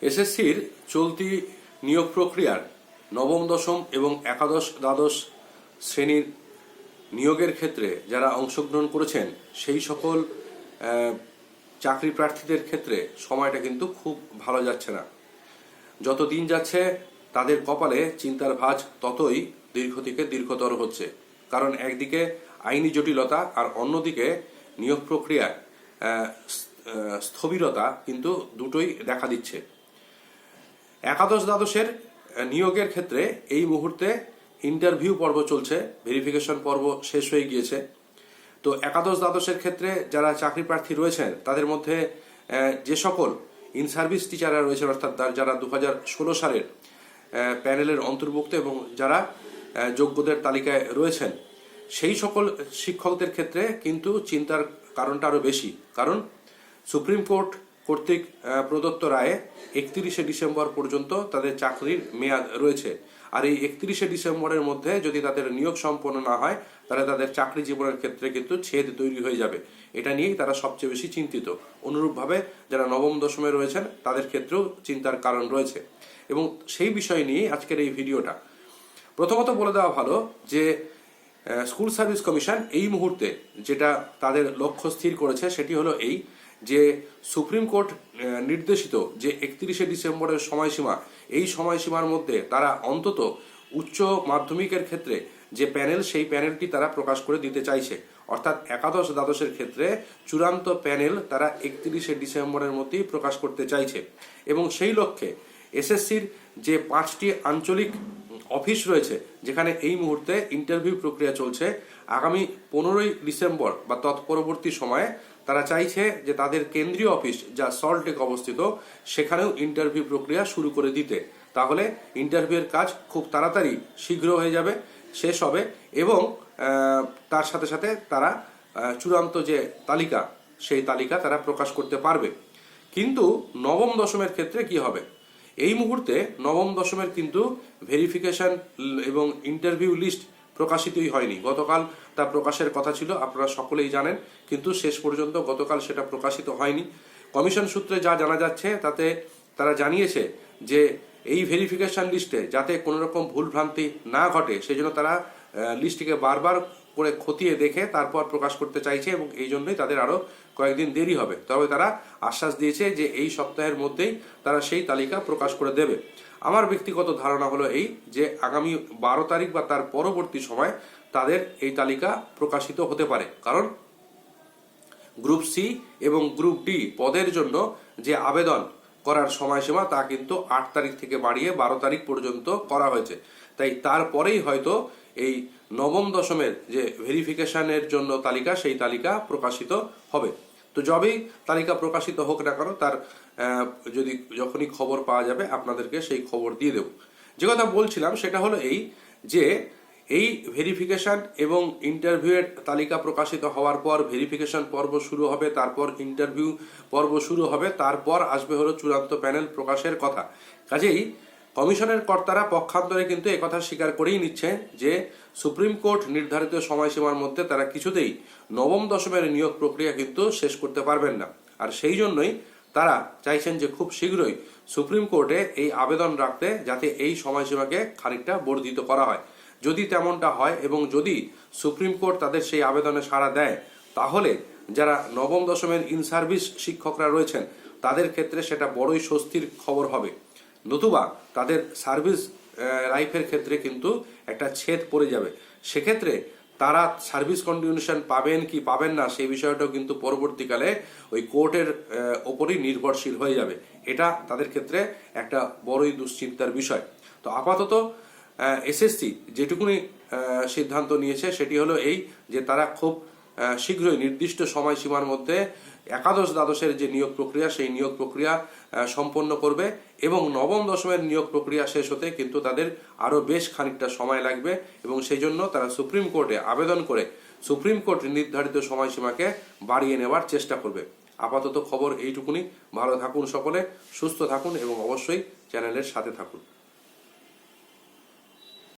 এসএসসির চলতি নিয়োগ প্রক্রিয়ার নবম দশম এবং একাদশ দ্বাদশ শ্রেণির নিয়োগের ক্ষেত্রে যারা অংশগ্রহণ করেছেন সেই সকল চাকরি প্রার্থীদের ক্ষেত্রে সময়টা কিন্তু খুব ভালো যাচ্ছে না। যত দিন যাচ্ছে তাদের কপালে চিন্তার ভাঁজ ততই দীর্ঘ থেকে দীর্ঘতর হচ্ছে। কারণ একদিকে আইনি জটিলতা আর অন্যদিকে নিয়োগ আহ, স্থবিরতা কিন্তু দুটোই দেখা দিচ্ছে। একাদশ দ্বাদশের নিয়োগের ক্ষেত্রে এই মুহূর্তে ইন্টারভিউ পর্ব চলছে ভেরিফিকেশন পর্ব শেষ হয়ে গিয়েছে। তো একাদশ দ্বাদশের ক্ষেত্রে যারা চাকরি প্রার্থী রয়েছেন, তাদের মধ্যে যে সকল ইন সার্ভিস টিচাররা রয়েছেন, অর্থাৎ যারা দু ষোলো সালের প্যানেলের অন্তর্ভুক্ত এবং যারা যোগ্যদের তালিকায় রয়েছেন, সেই সকল শিক্ষকদের ক্ষেত্রে কিন্তু চিন্তার কারণটা আরও বেশি। কারণ সুপ্রিম কোর্ট কর্তৃক প্রদত্ত রায়ে একত্রিশে ডিসেম্বর পর্যন্ত তাদের চাকরির মেয়াদ রয়েছে। আর এই একত্রিশে ডিসেম্বরের মধ্যে যদি তাদের নিয়োগ সম্পন্ন না হয়, তাহলে তাদের চাকরি জীবনের ক্ষেত্রে কিন্তু ছেদ তৈরি হয়ে যাবে। এটা নিয়েই তারা সবচেয়ে বেশি চিন্তিত। অনুরূপভাবে যারা নবম দশমে রয়েছেন, তাদের ক্ষেত্রেও চিন্তার কারণ রয়েছে। এবং সেই বিষয় নিয়েই আজকের এই ভিডিওটা। প্রথমত বলে দেওয়া ভালো যে স্কুল সার্ভিস কমিশন এই মুহূর্তে যেটা তাদের লক্ষ্য স্থির করেছে, সেটি হলো এই যে সুপ্রিম কোর্ট নির্দেশিত যে একত্রিশে ডিসেম্বরের সময়সীমা, এই সময়সীমার মধ্যে তারা অন্তত উচ্চ মাধ্যমিকের ক্ষেত্রে যে প্যানেল, সেই প্যানেলটি তারা প্রকাশ করে দিতে চাইছে। অর্থাৎ একাদশ দ্বাদশের ক্ষেত্রে চূড়ান্ত প্যানেল তারা একত্রিশে ডিসেম্বরের মধ্যেই প্রকাশ করতে চাইছে। এবং সেই লক্ষ্যে এসএসসির যে পাঁচটি আঞ্চলিক অফিস রয়েছে, যেখানে এই মুহূর্তে ইন্টারভিউ প্রক্রিয়া চলছে, আগামী পনেরোই ডিসেম্বর বা তৎপরবর্তী সময়ে তারা চাইছে যে তাদের কেন্দ্রীয় অফিস যা সল্টলেক অবস্থিত, সেখানেও ইন্টারভিউ প্রক্রিয়া শুরু করে দিতে। তাহলে ইন্টারভিউয়ের কাজ খুব তাড়াতাড়ি শীঘ্র হয়ে যাবে, শেষ হবে এবং তার সাথে সাথে তারা চূড়ান্ত যে তালিকা, সেই তালিকা তারা প্রকাশ করতে পারবে। কিন্তু নবম দশমের ক্ষেত্রে কি হবে? এই মুহূর্তে নবম দশমের কিন্তু ভেরিফিকেশন এবং ইন্টারভিউ লিস্ট প্রকাশিতই হয়নি। গতকাল তা প্রকাশের কথা ছিল, আপনারা সকলেই জানেন, কিন্তু শেষ পর্যন্ত গতকাল সেটা প্রকাশিত হয়নি। কমিশন সূত্রে যা জানা যাচ্ছে, তাতে তারা জানিয়েছে যে এই ভেরিফিকেশন লিস্টে যাতে কোনো রকম ভুলভ্রান্তি না ঘটে সেই জন্য তারা লিস্টটিকে বারবার করে খতিয়ে দেখে তারপর প্রকাশ করতে চাইছে এবং এই জন্যই তাদের আরও কয়েকদিন দেরি হবে। তবে তারা আশ্বাস দিয়েছে যে এই সপ্তাহের মধ্যেই তারা সেই তালিকা প্রকাশ করে দেবে। আমার ব্যক্তিগত ধারণা হলো এই যে আগামী বারো তারিখ বা তার পরবর্তী সময় তাদের এই তালিকা প্রকাশিত হতে পারে। কারণ গ্রুপ সি এবং গ্রুপ ডি পদের জন্য যে আবেদন করার সময়সীমা তা কিন্তু আট তারিখ থেকে বাড়িয়ে বারো তারিখ পর্যন্ত করা হয়েছে। তাই তারপরেই হয়তো এই নবম দশমের যে ভেরিফিকেশনের জন্য তালিকা, সেই তালিকা প্রকাশিত হবে। তো যবেই তালিকা প্রকাশিত হোক না কেন, তার যদি যখনই খবর পাওয়া যাবে, আপনাদেরকে সেই খবর দিয়ে দেব। যে কথা বলছিলাম, সেটা হলো এই যে, এই ভেরিফিকেশন এবং ইন্টারভিউয়ের তালিকা প্রকাশিত হওয়ার পর ভেরিফিকেশন পর্ব শুরু হবে, তারপর ইন্টারভিউ পর্ব শুরু হবে, তারপর আসবে হলো চূড়ান্ত প্যানেল প্রকাশের কথা। কাজেই কমিশনের কর্তারা পক্ষান্তরে কিন্তু একথা স্বীকার করেই নিচ্ছেন যে সুপ্রিম কোর্ট নির্ধারিত সময়সীমার মধ্যে তারা কিছুতেই নবম দশমের নিয়োগ প্রক্রিয়া কিন্তু শেষ করতে পারবেন না। আর সেই জন্যই তারা চাইছেন যে খুব শীঘ্রই সুপ্রিম কোর্টে এই আবেদন রাখতে যাতে এই সময়সীমাকে খানিকটা বর্ধিত করা হয়। যদি তেমনটা হয় এবং যদি সুপ্রিম কোর্ট তাদের সেই আবেদনে সাড়া দেয়, তাহলে যারা নবম দশমের ইন সার্ভিস শিক্ষকরা রয়েছেন, তাদের ক্ষেত্রে সেটা বড়ই স্বস্তির খবর হবে। নতুবা তাদের সার্ভিস লাইফের ক্ষেত্রে কিন্তু একটা ছেদ পড়ে যাবে। সেক্ষেত্রে তারা সার্ভিস কন্টিনিউশন পাবেন কি পাবেন না সেই বিষয়টাও কিন্তু পরবর্তীকালে ওই কোর্টের ওপরই নির্ভরশীল হয়ে যাবে। এটা তাদের ক্ষেত্রে একটা বড়ই দুশ্চিন্তার বিষয়। তো আপাতত এসএসসি যেটুকুনি সিদ্ধান্ত নিয়েছে সেটি হলো এই যে তারা খুব শীঘ্রই নির্দিষ্ট সময়সীমার মধ্যে একাদশ দ্বাদশের যে নিয়োগ প্রক্রিয়া, সেই নিয়োগ প্রক্রিয়া সম্পন্ন করবে এবং নবম দশমের নিয়োগ প্রক্রিয়া শেষ হতে কিন্তু তাদের আরও বেশ খানিকটা সময় লাগবে এবং সেই জন্য তারা সুপ্রিম কোর্টে আবেদন করে সুপ্রিম কোর্ট নির্ধারিত সময়সীমাকে বাড়িয়ে নেওয়ার চেষ্টা করবে। আপাতত খবর এইটুকুনি। ভালো থাকুন সকলে, সুস্থ থাকুন এবং অবশ্যই চ্যানেলের সাথে থাকুন।